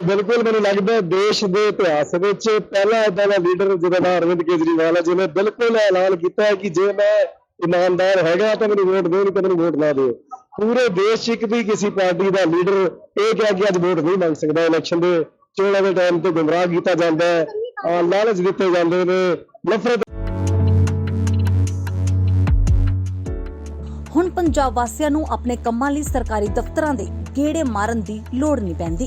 ਬਿਲਕੁਲ ਮੈਨੂੰ ਲੱਗਦਾ ਦੇਸ਼ ਦੇ ਇਤਿਹਾਸ ਵਿੱਚ ਪਹਿਲਾ ਇਦਾਂ ਦਾ ਲੀਡਰ ਜਿਹਦਾ ਅਰਵਿੰਦ ਕੇਜਰੀਵਾਲ ਹੈ ਜਿਹਨੇ ਬਿਲਕੁਲ ਐਲਾਨ ਕੀਤਾ ਹੈ ਕਿ ਜੇ ਮੈਂ ਇਮਾਨਦਾਰ ਹੈਗਾ ਤਾਂ ਮੈਨੂੰ ਵੋਟ ਦਿਓ, ਨਹੀਂ ਮੈਨੂੰ ਵੋਟ ਨਾ ਦਿਓ। ਪੂਰੇ ਦੇਸ਼ 'ਚ ਇੱਕ ਵੀ ਕਿਸੇ ਪਾਰਟੀ ਦਾ ਲੀਡਰ ਇਹ ਕਿਹਾ ਕਿ ਅੱਜ ਵੋਟ ਨਹੀਂ ਮੰਗ ਸਕਦਾ। ਇਲੈਕਸ਼ਨ ਦੇ ਚੋਣਾਂ ਦੇ ਟਾਈਮ ਤੇ ਗੁੰਮਰਾਹ ਕੀਤਾ ਜਾਂਦਾ ਹੈ ਲਾਲਚ ਦਿੱਤੇ ਜਾਂਦੇ ਨੇ, ਨਫ਼ਰਤ ਹੁਣ ਪੰਜਾਬ ਵਾਸੀਆਂ ਨੂੰ ਆਪਣੇ ਕੰਮਾਂ ਲਈ ਸਰਕਾਰੀ ਦਫ਼ਤਰਾਂ ਦੇ ਗੇੜੇ ਮਾਰਨ ਦੀ ਲੋੜ ਨਹੀਂ ਪੈਂਦੀ।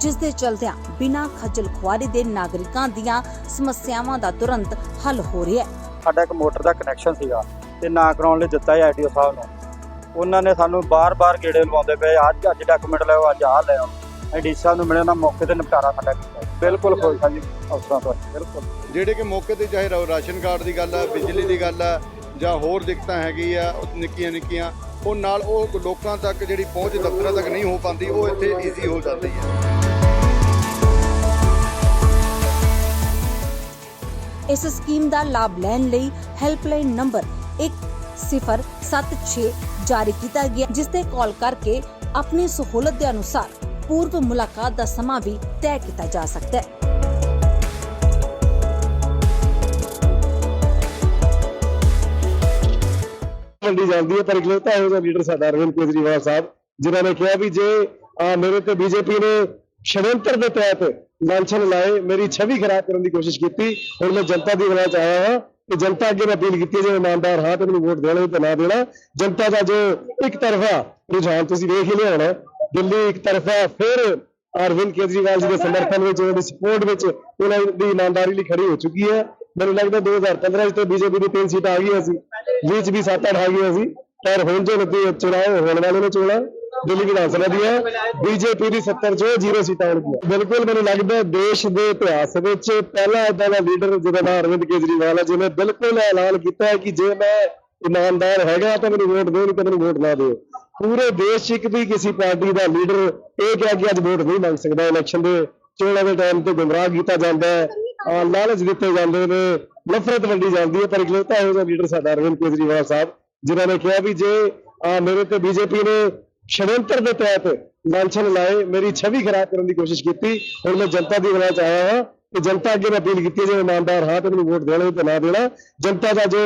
ਜਿਸ ਦੇ ਚਲਦਿਆਂ ਬਿਨਾਂ ਖੱਜਲ ਖੁਆਰੀ ਦੇ ਨਾਗਰਿਕਾਂ ਦੀਆਂ ਸਮੱਸਿਆਵਾਂ ਦਾ ਤੁਰੰਤ ਹੱਲ ਹੋ ਰਿਹਾ ਹੈ। ਸਾਡਾ ਇੱਕ ਮੋਟਰ ਦਾ ਕਨੈਕਸ਼ਨ ਸੀਗਾ ਤੇ ਨਾ ਕਰਾਉਣ ਲਈ ਦਿੱਤਾ ਹੈ ਆਈਡੀਓ ਸਾਹਿਬ ਨੂੰ। ਉਹਨਾਂ ਨੇ ਸਾਨੂੰ ਬਾਰ-ਬਾਰ ਗੇੜੇ ਲਵਾਉਂਦੇ ਪਏ ਅੱਜ ਅੱਜ ਡਾਕੂਮੈਂਟ ਲਿਆਓ ਅੱਜ ਆਹ ਲਿਆਓ। ਆਈਡੀ ਸਾਹਿਬ ਨੂੰ ਮਿਲੇ ਉਹਨਾਂ ਮੌਕੇ ਤੇ ਨਿਪਟਾਰਾ ਸਾਡਾ ਕੀਤਾ ਬਿਲਕੁਲ ਖੁਸ਼ ਹਾਂ ਜੀ ਅਫਸਰਾਂ ਤੋਂ। ਬਿਲਕੁਲ। ਜਿਹੜੇ ਕਿ ਮੌਕੇ ਤੇ ਚਾਹੇ ਰਾਸ਼ਨ ਕਾਰਡ ਦੀ ਗੱਲ ਆ ਬਿਜਲੀ ਦੀ ਗੱਲ ਆ ਜਾਂ ਹੋਰ ਦਿੱਕਤਾਂ ਹੈਗੀ ਆ ਉਹ ਨਿੱਕੀਆਂ ਨਿੱਕੀਆਂ ਉਹ ਨਾਲ ਉਹ ਲੋਕਾਂ ਤੱਕ ਜਿਹੜੀ ਪਹੁੰਚ ਦਫ਼ਤਰਾਂ ਤੱਕ ਨਹੀਂ ਹੋ ਪਾਉਂਦੀ ਉਹ ਇੱਥੇ ਈਜ਼ੀ ਹੋ ਜਾਂਦੀ ਹੈ। ਇਸ ਸਕੀਮ ਦਾ ਲਾਭ ਲੈਣ ਲਈ ਹੈਲਪਲਾਈਨ ਨੰਬਰ 1076 ਜਾਰੀ ਕੀਤਾ ਗਿਆ, ਜਿਸ ਤੇ ਕਾਲ ਕਰਕੇ ਆਪਣੀ ਸਹੂਲਤ ਦੇ ਅਨੁਸਾਰ ਪੂਰਵ ਮੁਲਾਕਾਤ ਦਾ ਸਮਾਂ ਵੀ ਤੈਅ ਕੀਤਾ ਜਾ ਸਕਦਾ ਹੈ। ਵੰਡੀ ਜਾਂਦੀ ਹੈ, ਪਰ ਇਕਲੌਤਾ ਇਹੋ ਜਿਹਾ ਲੀਡਰ ਸਾਡਾ ਅਰਵਿੰਦ ਕੇਜਰੀਵਾਲ ਸਾਹਿਬ, ਜਿਨ੍ਹਾਂ ਨੇ ਕਿਹਾ ਵੀ ਜੇ ਮੇਰੇ ਤੇ ਬੀਜੇਪੀ ਨੇ ਸ਼ੜਯੰਤਰ ਦੇ ਤਹਿਤ ਲਾਂਛਨ ਲਾਏ ਮੇਰੀ ਛਵੀ ਖਰਾਬ ਕਰਨ ਦੀ ਕੋਸ਼ਿਸ਼ ਕੀਤੀ। ਹੁਣ ਮੈਂ ਜਨਤਾ ਦੀ ਆਵਾਜ਼ 'ਚ ਆਇਆ ਹਾਂ ਕਿ ਜਨਤਾ ਅੱਗੇ ਮੈਂ ਅਪੀਲ ਕੀਤੀ ਹੈ, ਜੇ ਇਮਾਨਦਾਰ ਹਾਂ ਤੇ ਮੈਨੂੰ ਵੋਟ ਦੇਣਾ ਤੇ ਨਾ ਦੇਣਾ। ਜਨਤਾ ਦਾ ਜੋ ਇੱਕ ਤਰਫਾ ਰੁਝਾਨ ਤੁਸੀਂ ਵੇਖ ਹੀ ਲਿਆ ਦਿੱਲੀ ਇੱਕ ਤਰਫਾ ਫਿਰ ਅਰਵਿੰਦ ਕੇਜਰੀਵਾਲ ਜੀ ਦੇ ਸਮਰਥਨ ਵਿੱਚ ਉਹਨਾਂ ਦੀ ਸਪੋਰਟ ਵਿੱਚ ਉਹਨਾਂ ਦੀ ਇਮਾਨਦਾਰੀ ਲਈ ਖੜੀ ਹੋ ਚੁੱਕੀ ਹੈ। ਮੈਨੂੰ ਲੱਗਦਾ 2015 ਚ ਤੇ ਬੀਜੇਪੀ ਦੀ ਤਿੰਨ ਸੀਟਾਂ ਆ ਗਈਆਂ ਸੀ ਵਿੱਚ ਵੀ 7-8 ਆ ਗਈਆਂ ਸੀ। ਪਰ ਹੁਣ ਜੋ ਨਤੀ ਚੁਣਾਵ ਹੋਣ ਵਾਲੇ ਨੇ ਚੋਣਾਂ ਦਿੱਲੀ ਵਿਧਾਨ ਸਭਾ ਦੀਆਂ ਬੀਜੇਪੀ ਦੀ 70 ਚੋਂ ਜ਼ੀਰੋ ਸੀਟਾਂ ਆਉਣਗੀਆਂ। ਬਿਲਕੁਲ ਮੈਨੂੰ ਲੱਗਦਾ ਦੇਸ਼ ਦੇ ਇਤਿਹਾਸ ਵਿੱਚ ਪਹਿਲਾ ਇਦਾਂ ਦਾ ਲੀਡਰ ਜਿਹਦਾ ਨਾਮ ਅਰਵਿੰਦ ਕੇਜਰੀਵਾਲ ਹੈ, ਜਿਹਨੇ ਬਿਲਕੁਲ ਐਲਾਨ ਕੀਤਾ ਹੈ ਕਿ ਜੇ ਮੈਂ ਇਮਾਨਦਾਰ ਹੈਗਾ ਤਾਂ ਮੈਨੂੰ ਵੋਟ ਦਿਓ ਤਾਂ ਮੈਨੂੰ ਵੋਟ ਨਾ ਦਿਓ। ਪੂਰੇ ਦੇਸ਼ 'ਚ ਇੱਕ ਵੀ ਕਿਸੇ ਪਾਰਟੀ ਦਾ ਲੀਡਰ ਇਹ ਕਿਹਾ ਕਿ ਅੱਜ ਵੋਟ ਨਹੀਂ ਮੰਗ ਸਕਦਾ। ਇਲੈਕਸ਼ਨ ਦੇ ਚੋਣਾਂ ਦੇ ਟਾਈਮ ਤੇ ਗੁੰਮਰਾਹ ਕੀਤਾ ਜਾਂਦਾ ਹੈ। ਲਾਲਚ ਦਿੱਤੇ ਜਾਂਦੇ ਨੇ, ਨਫ਼ਰਤ ਵੰਡੀ ਜਾਂਦੀ ਹੈ, ਪਰ ਇਕਲੌਤਾ ਇਹੋ ਜਿਹਾ ਲੀਡਰ ਸਾਡਾ ਅਰਵਿੰਦ ਕੇਜਰੀਵਾਲ ਸਾਹਿਬ, ਜਿਨ੍ਹਾਂ ਨੇ ਕਿਹਾ ਵੀ ਜੇ ਮੇਰੇ ਤੇ ਬੀਜੇਪੀ ਨੇ ਸ਼ੜਯੰਤਰ ਦੇ ਤਹਿਤ ਲਾਂਛਨ ਲਾਏ ਮੇਰੀ ਛਵੀ ਖਰਾਬ ਕਰਨ ਦੀ ਕੋਸ਼ਿਸ਼ ਕੀਤੀ ਹੁਣ ਮੈਂ ਜਨਤਾ ਦੀ ਆਵਾਜ਼ 'ਚ ਆਇਆ ਹਾਂ ਕਿ ਜਨਤਾ ਅੱਗੇ ਮੈਂ ਅਪੀਲ ਕੀਤੀ ਜੇ ਇਮਾਨਦਾਰ ਹਾਂ ਤੇ ਮੈਨੂੰ ਵੋਟ ਦੇਣਾ ਤੇ ਨਾ ਦੇਣਾ ਜਨਤਾ ਦਾ ਜੋ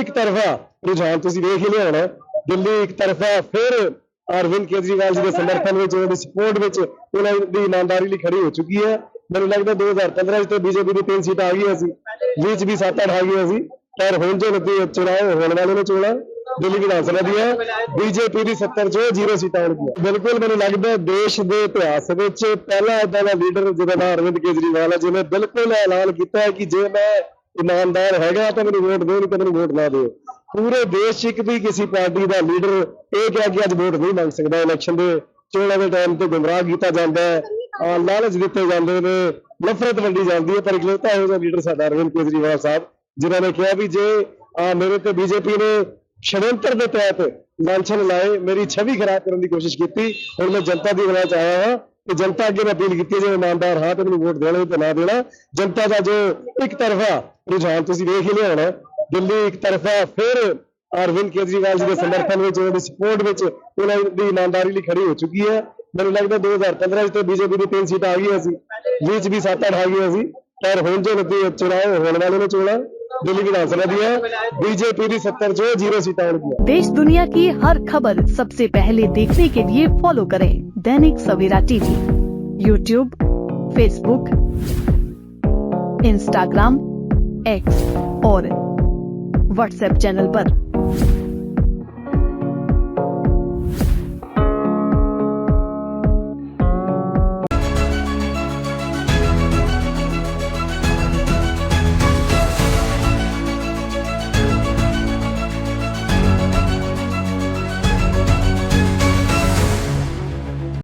ਇੱਕ ਤਰਫਾ ਰੁਝਾਨ ਤੁਸੀਂ ਵੇਖ ਹੀ ਲਿਆ ਹੋਣਾ ਦਿੱਲੀ ਇੱਕ ਤਰਫਾ ਫਿਰ ਅਰਵਿੰਦ ਕੇਜਰੀਵਾਲ ਜੀ ਦੇ ਸਮਰਥਨ ਵਿੱਚ ਉਹਨਾਂ ਦੀ ਸਪੋਰਟ ਵਿੱਚ ਉਹਨਾਂ ਦੀ ਇਮਾਨਦਾਰੀ ਲਈ ਖੜੀ ਹੋ ਚੁੱਕੀ ਹੈ ਮੈਨੂੰ ਲੱਗਦਾ 2015 ਚ ਤਾਂ ਬੀਜੇਪੀ ਦੀ ਤਿੰਨ ਸੀਟਾਂ ਆ ਗਈਆਂ ਸੀ ਵਿੱਚ ਵੀ 7-8 ਆ ਗਈਆਂ ਸੀ ਪਰ ਹੁਣ ਜੋ ਨਤੀ ਚੁਣਾਵ ਹੋਣ ਵਾਲੇ ਨੇ ਚੋਣਾਂ ਦਿੱਲੀ ਵਿਧਾਨ ਸਭਾ ਦੀਆਂ ਬੀਜੇਪੀ ਦੀ 70 ਚੋਂ ਜ਼ੀਰੋ ਸੀਟਾਂ ਆਉਣਗੀਆਂ। ਬਿਲਕੁਲ ਮੈਨੂੰ ਲੱਗਦਾ ਦੇਸ਼ ਦੇ ਇਤਿਹਾਸ ਵਿੱਚ ਪਹਿਲਾ ਇਦਾਂ ਦਾ ਲੀਡਰ ਜਿਹਦਾ ਨਾਮ ਅਰਵਿੰਦ ਕੇਜਰੀਵਾਲ ਹੈ ਜਿਹਨੇ ਬਿਲਕੁਲ ਐਲਾਨ ਕੀਤਾ ਹੈ ਕਿ ਜੇ ਮੈਂ ਇਮਾਨਦਾਰ ਹੈਗਾ ਤਾਂ ਮੈਨੂੰ ਵੋਟ ਦਿਓ, ਨਹੀਂ ਤਾਂ ਮੈਨੂੰ ਵੋਟ ਨਾ ਦਿਓ। ਪੂਰੇ ਦੇਸ਼ 'ਚ ਇੱਕ ਵੀ ਕਿਸੇ ਪਾਰਟੀ ਦਾ ਲੀਡਰ ਇਹ ਕਿਹਾ ਕਿ ਅੱਜ ਵੋਟ ਨਹੀਂ ਮੰਗ ਸਕਦਾ। ਇਲੈਕਸ਼ਨ ਦੇ ਚੋਣਾਂ ਦੇ ਟਾਈਮ ਤੇ ਗੁੰਮਰਾਹ ਕੀਤਾ ਜਾਂਦਾ ਹੈ। ਅਹ ਲਾਲਚ ਦਿੱਤੇ ਜਾਂਦੇ ਨੇ, ਨਫ਼ਰਤ ਵੰਡੀ ਜਾਂਦੀ ਹੈ। ਪਰ ਇਕਲੌਤਾ ਇਹੋ ਜਿਹਾ ਲੀਡਰ ਸਾਡਾ ਅਰਵਿੰਦ ਕੇਜਰੀਵਾਲ ਸਾਹਿਬ, ਜਿਨ੍ਹਾਂ ਨੇ ਕਿਹਾ ਵੀ ਜੇ ਮੇਰੇ ਤੇ ਬੀਜੇਪੀ ਨੇ ਸ਼ੜਯੰਤਰ ਦੇ ਤਹਿਤ ਲਾਂਛਨ ਲਾਏ ਮੇਰੀ ਛਵੀ ਖਰਾਬ ਕਰਨ ਦੀ ਕੋਸ਼ਿਸ਼ ਕੀਤੀ। ਹੁਣ ਮੈਂ ਜਨਤਾ ਦੀ ਆਵਾਜ਼ 'ਚ ਆਇਆ ਹਾਂ ਤੇ ਜਨਤਾ ਅੱਗੇ ਮੈਂ ਅਪੀਲ ਕੀਤੀ ਹੈ, ਜੇ ਇਮਾਨਦਾਰ ਹਾਂ ਤੇ ਮੈਨੂੰ ਵੋਟ ਦੇਣਾ ਤੇ ਨਾ ਦੇਣਾ। ਜਨਤਾ ਦਾ ਜੋ ਇੱਕ ਤਰਫਾ ਰੁਝਾਨ ਤੁਸੀਂ ਵੇਖ ਹੀ ਲਿਆ ਹੋਣਾ ਦਿੱਲੀ ਇੱਕ ਤਰਫਾ ਫਿਰ ਅਰਵਿੰਦ ਕੇਜਰੀਵਾਲ ਜੀ ਦੇ ਸਮਰਥਨ ਵਿੱਚ ਉਹਨਾਂ ਦੀ ਸਪੋਰਟ ਵਿੱਚ ਉਹਨਾਂ ਦੀ ਇਮਾਨਦਾਰੀ ਲਈ ਖੜੀ ਹੋ ਚੁੱਕੀ ਹੈ। ਮੈਨੂੰ ਲੱਗਦਾ 2015 ਵਿੱਚ ਤੇ ਬੀਜੇਪੀ ਦੀ ਤਿੰਨ ਸੀਟਾਂ ਆ ਗਈਆਂ ਸੀ ਵਿੱਚ ਵੀ 7-8 ਆ ਗਈਆਂ ਸੀ ਪਰ ਹੁਣ ਜੋ ਨਤੀ ਚੁਣਾਵ ਹੋਣ ਵਾਲੇ ਨੇ ਚੋਣਾਂ दिल्ली विधानसभा दिया बीजेपी भी सत्तर जो ज़ीरो सीटें देश दुनिया की हर खबर सबसे पहले देखने के लिए फॉलो करें Dainik Savera TV YouTube Facebook Instagram X और व्हाट्सएप चैनल पर।